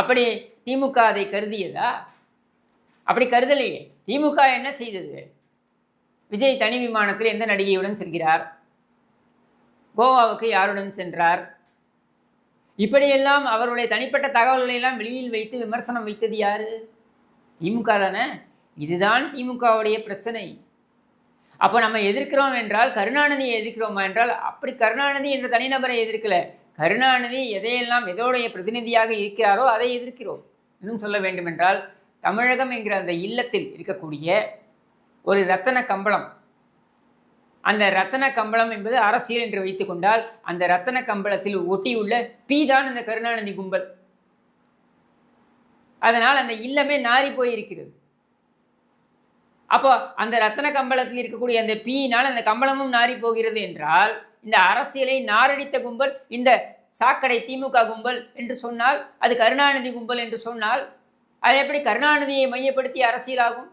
அப்படி திமுக அதை கருதியதா? அப்படி கருதலையே. திமுக என்ன செய்தது? விஜய் தனி விமானத்தில் எந்த நடிகையுடன் செல்கிறார்? கோவாவுக்கு யாருடன் சென்றார்? இப்படியெல்லாம் அவருடைய தனிப்பட்ட தகவல்களை எல்லாம் வெளியில் வைத்து விமர்சனம் வைத்தது யாரு? திமுக தானே? இதுதான் திமுகவுடைய பிரச்சனை. அப்போ நம்ம எதிர்க்கிறோம் என்றால் கருணாநிதியை எதிர்க்கிறோமா என்றால் அப்படி கருணாநிதி என்ற தனிநபரை எதிர்க்கல. கருணாநிதி எதையெல்லாம் எதோடைய பிரதிநிதியாக இருக்கிறாரோ அதை எதிர்க்கிறோம். இன்னும் சொல்ல வேண்டுமென்றால் தமிழகம் என்கிற அந்த இல்லத்தில் இருக்கக்கூடிய ஒரு ரத்தன கம்பளம். அந்த ரத்தன கம்பளம் என்பது அரசியல் என்று வைத்துக்கொண்டால் அந்த ரத்தன கம்பளத்தில் ஒட்டியுள்ள பி தான் இந்த கருணாநிதி கும்பல். அதனால் அந்த இல்லமே நாறி போயிருக்கிறது. அப்போ அந்த ரத்தன கம்பளத்தில் இருக்கக்கூடிய அந்த பீயினால் அந்த கம்பளமும் நாரி போகிறது என்றால் இந்த அரசியலை நாரடித்த கும்பல் இந்த சாக்கடை திமுக கும்பல் என்று சொன்னால் அது கருணாநிதி கும்பல் என்று சொன்னால் அது எப்படி கருணாநிதியை மையப்படுத்தி அரசியலாகும்?